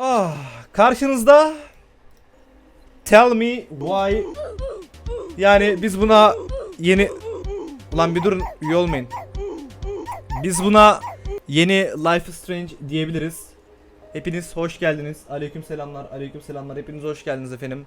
Ah, karşınızda Tell me why yani biz buna yeni Ulan bir durun üye olmayın. Biz buna yeni Life is Strange diyebiliriz. Hepiniz hoş geldiniz. Aleyküm selamlar. Aleyküm selamlar. Hepiniz hoş geldiniz efendim.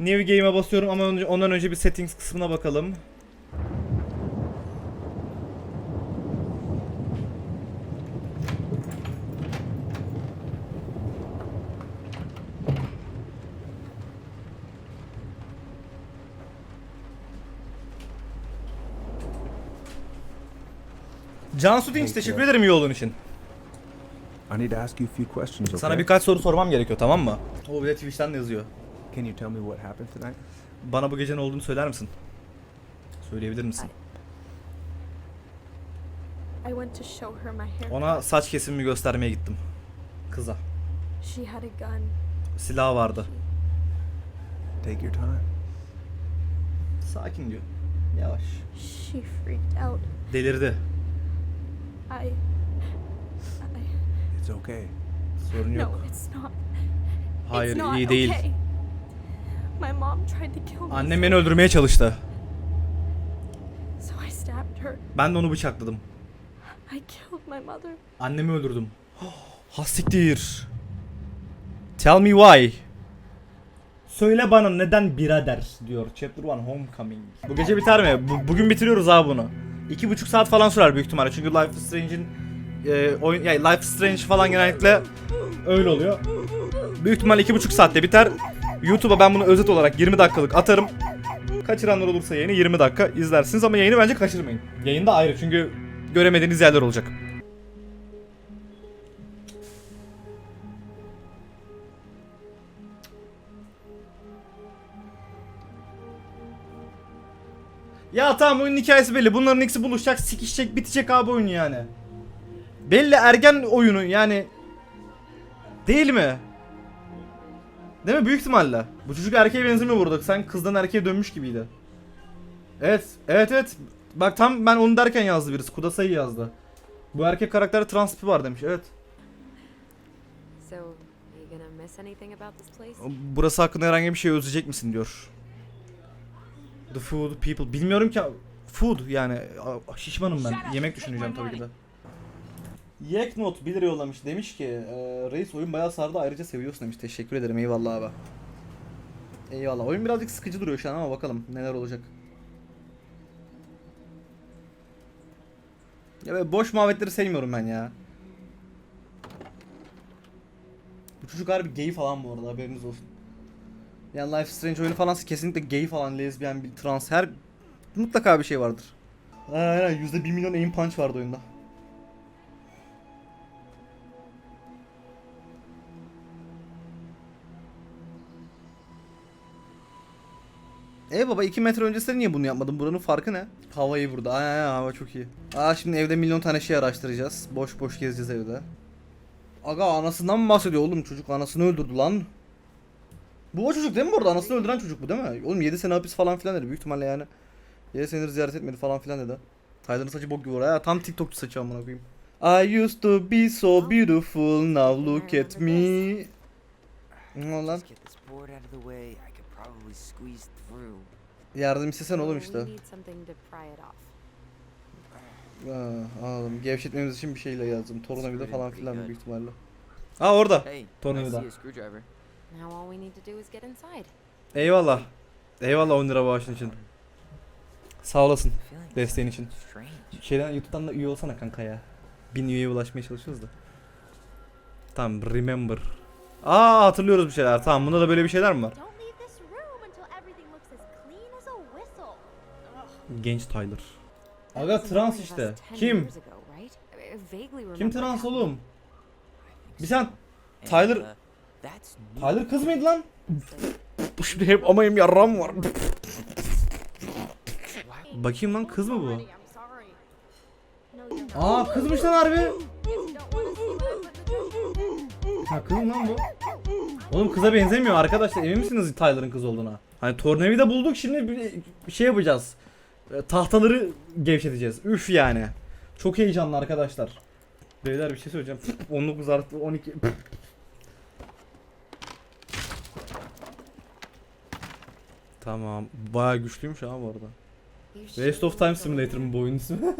New Game'e basıyorum ama ondan önce bir settings kısmına bakalım. Cansu Dinç teşekkür ederim iyi olduğun için. I need to ask you a few questions, okay? Sana birkaç soru sormam gerekiyor tamam mı? O bir de Twitch'ten de yazıyor. Can you tell me what happened tonight? Bana bu gece ne olduğunu söyler misin? Söyleyebilir misin? I went to show her my hair. Ona saç kesimimi göstermeye gittim. Kıza. She had a gun. Silah vardı. Take your time. Sakin diyor. Yavaş. She freaked out. Delirdi. I. I. It's okay. Sorun No, yok. it's not. Hayır it's not iyi değil. Okay. My mom tried to kill me. Annem beni öldürmeye çalıştı. So I stabbed her. Ben de onu bıçakladım. I killed my mother. Annemi öldürdüm. Hastiktir. Tell me why. Söyle bana neden birader diyor Chapter 1 Homecoming. Bu gece biter mi? Bu- bugün bitiriyoruz abi bunu. İki buçuk saat falan sürer büyük ihtimalle çünkü Life is Strange'in e, oyun yani Life is Strange falan genellikle öyle oluyor. Büyük ihtimalle iki buçuk saatte biter. YouTube'a ben bunu özet olarak 20 dakikalık atarım. Kaçıranlar olursa yayını 20 dakika izlersiniz ama yayını bence kaçırmayın. Yayında ayrı çünkü göremediğiniz yerler olacak. Ya tamam oyunun hikayesi belli. Bunların ikisi buluşacak, sikişecek, bitecek abi oyun yani. Belli ergen oyunu yani. Değil mi? Değil mi? Büyük ihtimalle. Bu çocuk erkeğe benzemiyor burada. Sen kızdan erkeğe dönmüş gibiydi. Evet, evet evet. Bak tam ben onu derken yazdı birisi. Kudasayı yazdı. Bu erkek karakterde trans tipi var demiş. Evet. Burası hakkında herhangi bir şey özleyecek misin diyor. The food people. Bilmiyorum ki food yani şişmanım ben. Yemek düşüneceğim tabii ki de. Yeknot 1 lira yollamış. Demiş ki e, reis oyun bayağı sardı ayrıca seviyorsun demiş. Teşekkür ederim eyvallah abi. Eyvallah. Oyun birazcık sıkıcı duruyor şu an ama bakalım neler olacak. Ya böyle boş muhabbetleri sevmiyorum ben ya. Bu çocuk harbi gay falan bu arada haberiniz olsun. Yani Life Strange oyunu falan kesinlikle gay falan, lezbiyen, bir trans her mutlaka bir şey vardır. Aynen yüzde bir milyon aim punch vardı oyunda. E baba 2 metre öncesinde niye bunu yapmadın? Buranın farkı ne? Hava iyi burada. Aynen hava çok iyi. Aa şimdi evde milyon tane şey araştıracağız. Boş boş gezeceğiz evde. Aga anasından mı bahsediyor oğlum? Çocuk anasını öldürdü lan. Bu o çocuk değil mi bu arada? Anasını öldüren çocuk bu değil mi? Oğlum 7 sene hapis falan filan dedi. Büyük ihtimalle yani. 7 senedir ziyaret etmedi falan filan dedi. Tyler'ın saçı bok gibi var. Ha, tam TikTokçu saçı amına koyayım. I used to be so beautiful, now look at me. Ne lan? Yardım istesen oğlum işte. Ha, anladım. Gevşetmemiz için bir şeyle yazdım. Tornavida falan filan büyük ihtimalle. Ha orada. Tornavida. Now all we need to do is get inside. Eyvallah. Eyvallah 10 lira bağışın için. Sağ olasın. Desteğin için. Şeyden YouTube'dan da üye olsana kanka ya. 1000 üyeye ulaşmaya çalışıyoruz da. Tamam remember. Aa hatırlıyoruz bir şeyler. Tamam bunda da böyle bir şeyler mi var? Genç Tyler. Aga trans işte. us 10 Kim? Kim trans oğlum? Bir sen Tyler-. Tyler kız mıydı lan? Bu şimdi hep amayım yarram var. Bakayım lan kız mı bu? Aa kızmış lan harbi. Ha kız mı lan bu? Oğlum kıza benzemiyor arkadaşlar. Emin misiniz Tyler'ın kız olduğuna? Hani tornavida bulduk şimdi bir, bir şey yapacağız. E, Tahtaları gevşeteceğiz. Üf yani. Çok heyecanlı arkadaşlar. Beyler bir şey söyleyeceğim. 19 artı 12. Tamam. Bayağı güçlüymüş ha bu arada. Waste of Time Simulator mı bu oyunun ismi?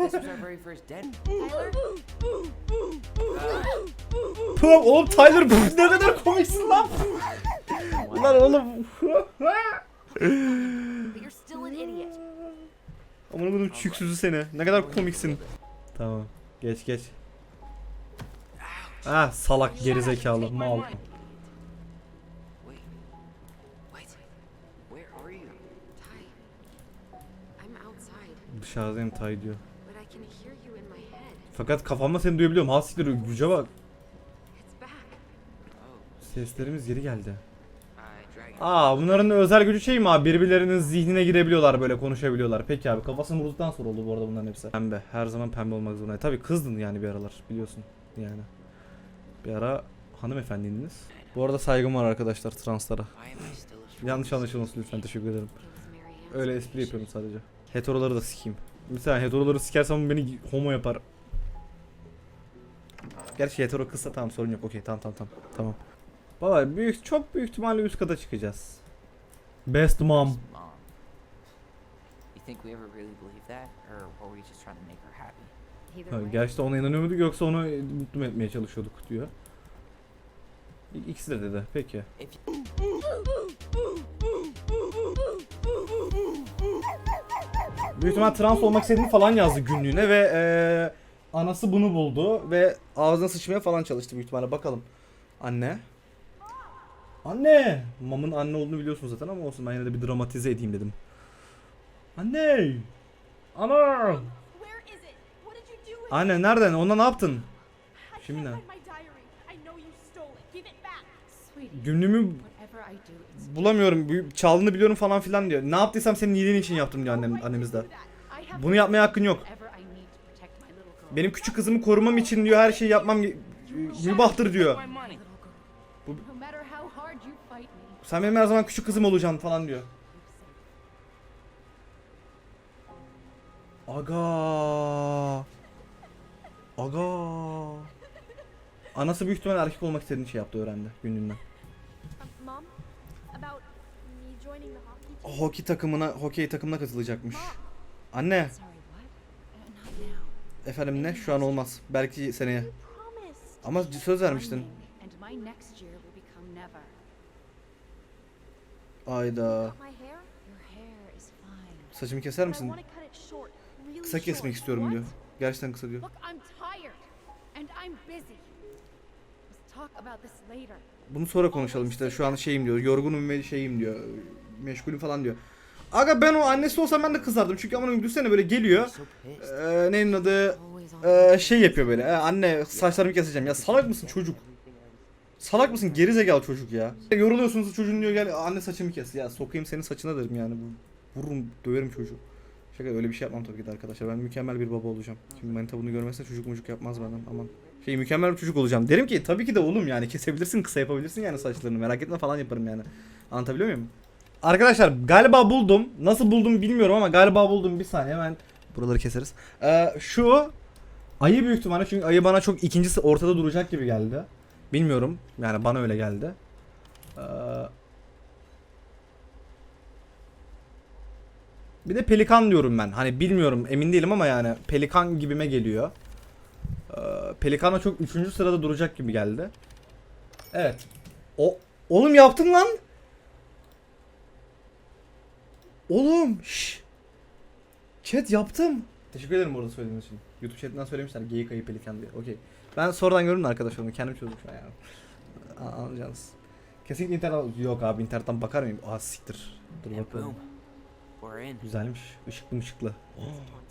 Pum, oğlum Tyler ne kadar komiksin lan. lan oğlum. Aman bunun çüksüzü seni. Ne kadar komiksin. Tamam. Geç geç. Ah salak gerizekalı mal. Dışarıdayım Tay diyor. Fakat kafamda seni duyabiliyorum. Ha siktir güce bak. Seslerimiz geri geldi. Aa bunların özel gücü şey mi abi? Birbirlerinin zihnine girebiliyorlar böyle konuşabiliyorlar. Peki abi kafasını vurduktan sonra oldu bu arada bunların hepsi. Pembe. Her zaman pembe olmak zorunda. Tabii kızdın yani bir aralar biliyorsun yani. Bir ara hanımefendiydiniz. Bu arada saygım var arkadaşlar translara. Yanlış anlaşılmasın lütfen teşekkür ederim. Öyle espri yapıyorum sadece. Heteroları da sikeyim. Mesela heteroları sikersem beni homo yapar. Gerçi hetero kızsa tamam sorun yok. Okey tamam tamam tamam. Tamam. Baba büyük çok büyük ihtimalle üst kata çıkacağız. Best mom. Mom. You think we ever really believe that? Or were we just trying to make her happy? Either Ha, way, gerçekten ona inanıyor muyduk yoksa onu mutlu mu etmeye çalışıyorduk diyor. İkisi de dedi. Peki. Büyük ihtimal trans olmak istediğini falan yazdı günlüğüne ve eee, anası bunu buldu ve ağzına sıçmaya falan çalıştı büyük ihtimalle. Bakalım. Anne. Anne. Mamın anne olduğunu biliyorsun zaten ama olsun ben yine de bir dramatize edeyim dedim. Anne. Ana. Anne nereden? Ona ne yaptın? Şimdi Günlüğümü bulamıyorum. Bu- Çaldığını biliyorum falan filan diyor. Ne yaptıysam senin iyiliğin için yaptım diyor annem, annemiz de. I have Bunu yapmaya hakkın yok. Benim küçük kızımı korumam için diyor her şeyi yapmam mübahtır diyor. me, Sen benim her zaman küçük kızım olacaksın falan diyor. Aga. Aga. Anası büyük ihtimalle erkek olmak istediğini şey yaptı öğrendi günlüğünden. Hockey team. Hockey takımına, hokey takımına katılacakmış. Anne? Uh, efendim ne? Şu an olmaz. Belki seneye. Ama söz vermiştin. Ayda. Saçımı keser misin? Kısa kesmek istiyorum diyor. Gerçekten kısa diyor. Bunu sonra konuşalım işte. Şu an şeyim diyor. Yorgunum ve şeyim diyor. Meşgulüm falan diyor. Aga ben o annesi olsam ben de kızardım. Çünkü aman düşünsene böyle geliyor. Ee, neyin adı? Ee, şey yapıyor böyle. "Ee, anne saçlarımı keseceğim. Ya salak mısın çocuk? Salak mısın gerizekalı çocuk ya? Yoruluyorsunuz çocuğun diyor gel anne saçımı kes. Ya sokayım senin saçına derim yani. Vururum döverim çocuğu. Şaka öyle bir şey yapmam tabii ki de arkadaşlar. Ben mükemmel bir baba olacağım. Şimdi manita bunu görmezse çocuk mucuk yapmaz benden aman. Şey mükemmel bir çocuk olacağım. Derim ki tabii ki de oğlum yani kesebilirsin kısa yapabilirsin yani saçlarını merak etme falan yaparım yani. Anlatabiliyor muyum? Arkadaşlar galiba buldum. Nasıl buldum bilmiyorum ama galiba buldum. Bir saniye hemen buraları keseriz. Ee, şu ayı büyük ihtimalle çünkü ayı bana çok ikincisi ortada duracak gibi geldi. Bilmiyorum. Yani bana öyle geldi. Ee, bir de pelikan diyorum ben. Hani bilmiyorum emin değilim ama yani pelikan gibime geliyor. Ee, pelikan da çok üçüncü sırada duracak gibi geldi. Evet. O oğlum yaptın lan. Oğlum şş. Chat yaptım. Teşekkür ederim burada söylediğiniz için. YouTube chatinden söylemişler geyik ayı pelikan diye. Okey. Ben sonradan gördüm de arkadaşlarımı kendim çözdüm şu an yani. A- Anlayacaksınız. Kesinlikle internet yok abi internetten bakar mıyım? Aa siktir. Dur bakalım. Güzelmiş. Işıklı ışıklı.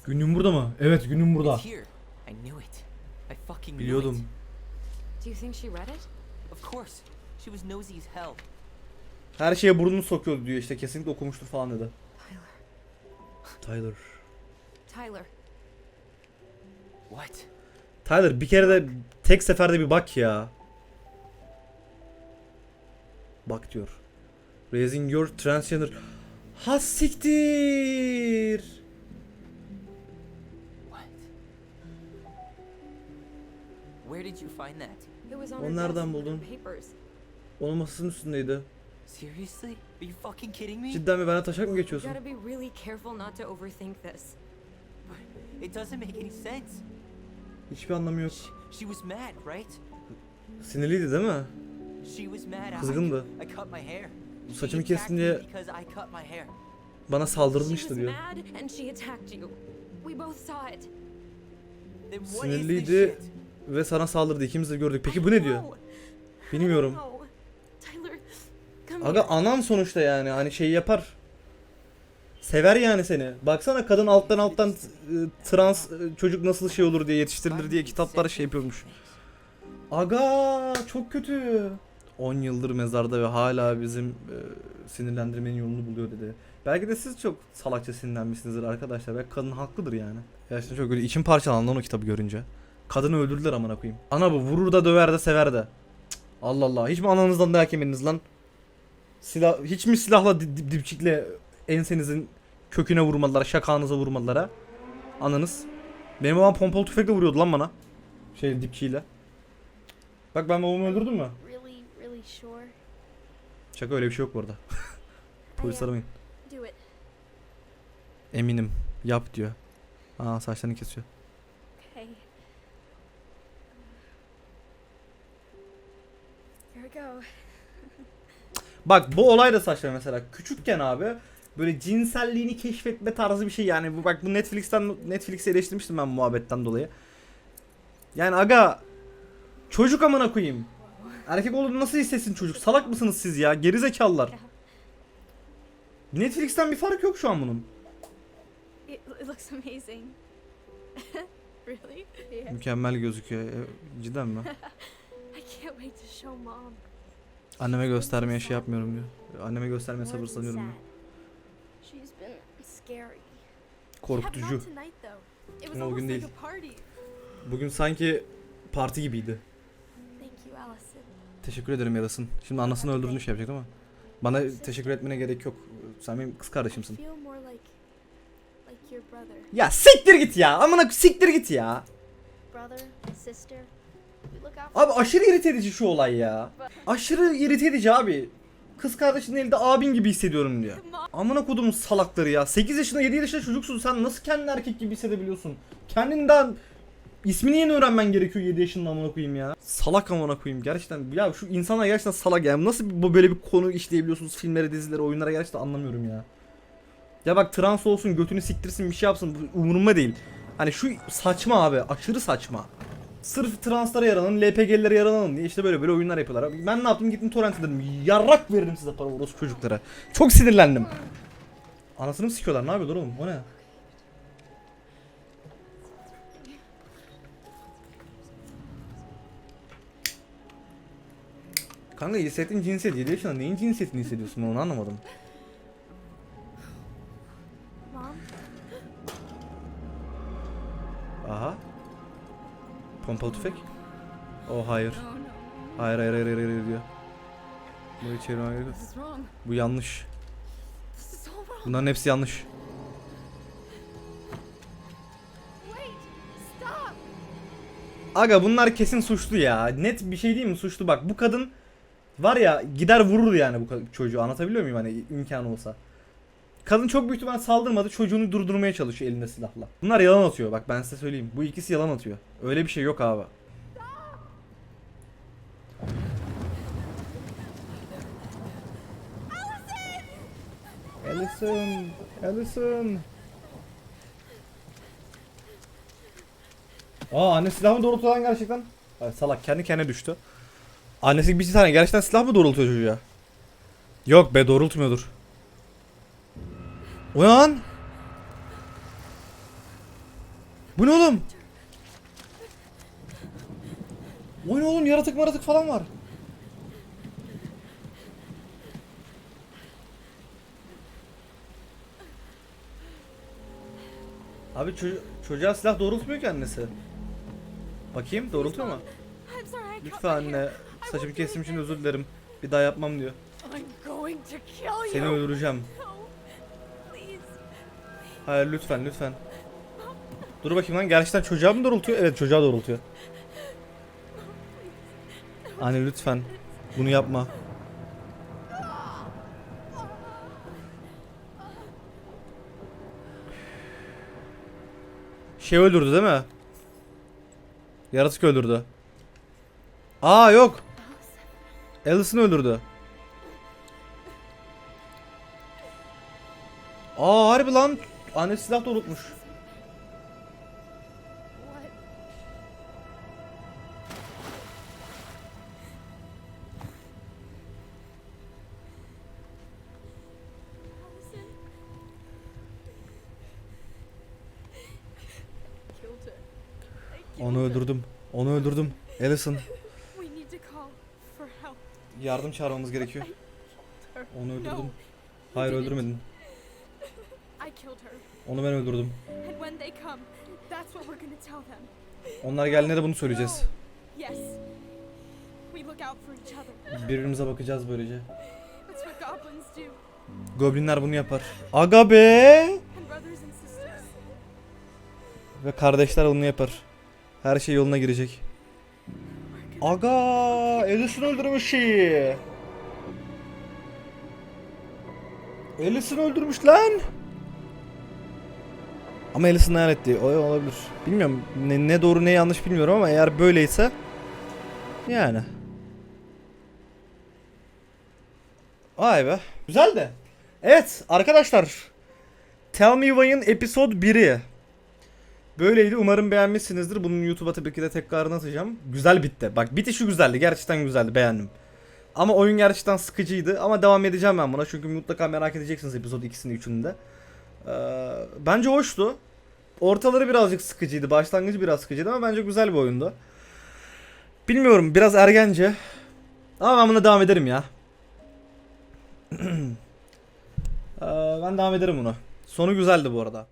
Günüm burada mı? Evet günüm burada. I fucking Biliyordum. Do you think she read it? Of course. She was nosy as hell. Her şeye burnunu sokuyordu diyor işte kesinlikle okumuştur falan dedi. Tyler. Tyler, What? Tyler bir kere de tek seferde bir bak ya. Bak diyor. Raising your transgender. Ha siktir. Where did you find that? it was on O her nereden buldun? Onun masasının üstündeydi. Seriously? Are you fucking kidding me? Cidden mi bana taşak mı You geçiyorsun? gotta be really careful not to overthink this. It doesn't make any sense. Hiçbir anlamı yok. She was mad, right? Sinirliydi değil mi? She was mad. Kızgındı. I cut my hair. Saçımı me diye bana saldırmıştı diyor. Sinirliydi? Ve sana saldırdı. İkimiz de gördük. Peki bu ne diyor? Bilmiyorum. Aga anan sonuçta yani hani şey yapar. Sever yani seni. Baksana kadın alttan alttan e, trans e, çocuk nasıl şey olur diye yetiştirilir diye kitaplara şey yapıyormuş. Aga çok kötü. 10 yıldır mezarda ve hala bizim e, sinirlendirmenin yolunu buluyor dedi. Belki de siz çok salakça sinirlenmişsinizdir arkadaşlar. Belki kadın haklıdır yani. Gerçekten çok öyle içim parçalandı lan o kitabı görünce. Kadını öldürdüler amına koyayım. Ana bu vurur da döver de sever de. Cık, Allah Allah. Hiç mi ananızdan dayak yemediniz lan? Silah, hiç mi silahla di- di- dipçikle ensenizin köküne vurmadılar, şakağınıza vurmadılar ha? Ananız. Benim babam pompalı tüfekle vuruyordu lan bana. Şey dipçiyle. Bak ben babamı öldürdüm mü? Şaka öyle bir şey yok bu arada. Polis uh, aramayın. Eminim. Yap diyor. Aa saçlarını kesiyor. Okay. Here we go. Bak bu olay da saçma mesela. Küçükken abi böyle cinselliğini keşfetme tarzı bir şey yani. Bu bak bu Netflix'ten Netflix'i eleştirmiştim ben muhabbetten dolayı. Yani aga çocuk amına koyayım. Erkek olduğunu nasıl hissetsin çocuk? Salak mısınız siz ya? Gerizekalılar. Netflix'ten bir fark yok şu an bunun. It, looks amazing. really? Mükemmel gözüküyor. E, Cidden mi? Anneme göstermeye şey yapmıyorum diyor. Anneme göstermeye sabırsızlanıyorum diyor. sad. She's been scary. Yeah, Korkutucu. not tonight though. It was Ama o gün like değil. a party. Bugün sanki parti gibiydi. Thank you, Allison. Teşekkür ederim yarasın. Şimdi anasını öldürdüğünü şey yapacak ama. Bana teşekkür etmene gerek yok. Sen benim kız kardeşimsin. feel more like like your brother. Ya siktir git ya. Amına siktir git ya. Abi aşırı irite edici şu olay ya. Aşırı irite edici abi. Kız kardeşinin elinde abin gibi hissediyorum diyor. Amına kodumun salakları ya. 8 yaşında 7 yaşında çocuksun sen nasıl kendini erkek gibi hissedebiliyorsun? Kendinden ismini yeni öğrenmen gerekiyor 7 yaşında amına koyayım ya. Salak amına koyayım gerçekten. Ya şu insanlar gerçekten salak ya. Nasıl bu böyle bir konu işleyebiliyorsunuz filmlere, dizilere, oyunlara gerçekten anlamıyorum ya. Ya bak trans olsun, götünü siktirsin, bir şey yapsın umurumda değil. Hani şu saçma abi, aşırı saçma. Sırf translara yaranın, LPG'lilere yaranalım diye işte böyle böyle oyunlar yapıyorlar. Ben ne yaptım gittim torrent dedim. Yarrak veririm size para orospu çocuklara. Çok sinirlendim. Anasını mı sikiyorlar ne yapıyorlar oğlum o ne? Kanka hissettiğin cinsiyet 7 yaşında neyin cinsiyetini hissediyorsun ben onu anlamadım. Aha. Pompalı tüfek. Oh hayır. Hayır hayır hayır hayır, diyor. Burayı çevirmem gerekiyor. Bu yanlış. Bunların hepsi yanlış. Aga bunlar kesin suçlu ya. Net bir şey değil mi suçlu bak. Bu kadın var ya gider vurur yani bu çocuğu. Anlatabiliyor muyum hani imkanı olsa. Kadın çok büyük ihtimal saldırmadı. Çocuğunu durdurmaya çalışıyor elinde silahla. Bunlar yalan atıyor. Bak ben size söyleyeyim. Bu ikisi yalan atıyor. Öyle bir şey yok abi. Allison! Allison! Aa anne silah mı doğrultuyor lan gerçekten? Ay, salak kendi kendine düştü. Annesi bir tane gerçekten silah mı doğrultuyor çocuğa? Yok be doğrultmuyordur. Uyan! Bu ne oğlum? O ne oğlum yaratık maratık falan var. Abi ço- çocuğa silah doğrultmuyor ki annesi. Bakayım doğrultuyor mu? Lütfen anne saçımı kestim için özür dilerim. Bir daha yapmam diyor. Seni öldüreceğim. Hayır lütfen lütfen. Dur bakayım lan gerçekten çocuğa mı doğrultuyor? Evet çocuğa doğrultuyor. Anne lütfen bunu yapma. Şey öldürdü değil mi? Yaratık öldürdü. Aa yok. Alice'ını öldürdü. Aa harbi lan Annesi silah da unutmuş. Onu öldürdüm. Onu öldürdüm. Alison. Yardım çağırmamız gerekiyor. Onu öldürdüm. Hayır öldürmedin. Onu ben öldürdüm. Onlar geldiğinde de bunu söyleyeceğiz. Other. Birbirimize bakacağız böylece. Goblinler bunu yapar. Aga be! Ve kardeşler bunu yapar. Her şey yoluna girecek. Aga! Alice'ın öldürmüş şeyi. Alice'ın öldürmüş lan. Ama Alice'ın hayal ettiği olabilir. Bilmiyorum ne, ne doğru ne yanlış bilmiyorum ama eğer böyleyse yani. Vay be. Güzel de. Evet arkadaşlar. Tell Me Why'ın episode 1'i. Böyleydi. Umarım beğenmişsinizdir. Bunun YouTube'a tabii ki de tekrarını atacağım. Güzel bitti. Bak bitişi güzeldi. Gerçekten güzeldi. Beğendim. Ama oyun gerçekten sıkıcıydı. Ama devam edeceğim ben buna. Çünkü mutlaka merak edeceksiniz episode 2'sini 3'ünü de. Ee, bence hoştu. Ortaları birazcık sıkıcıydı. Başlangıcı biraz sıkıcıydı ama bence güzel bir oyundu. Bilmiyorum. Biraz ergence. Ama ben buna devam ederim ya. Ee, ben devam ederim buna. Sonu güzeldi bu arada.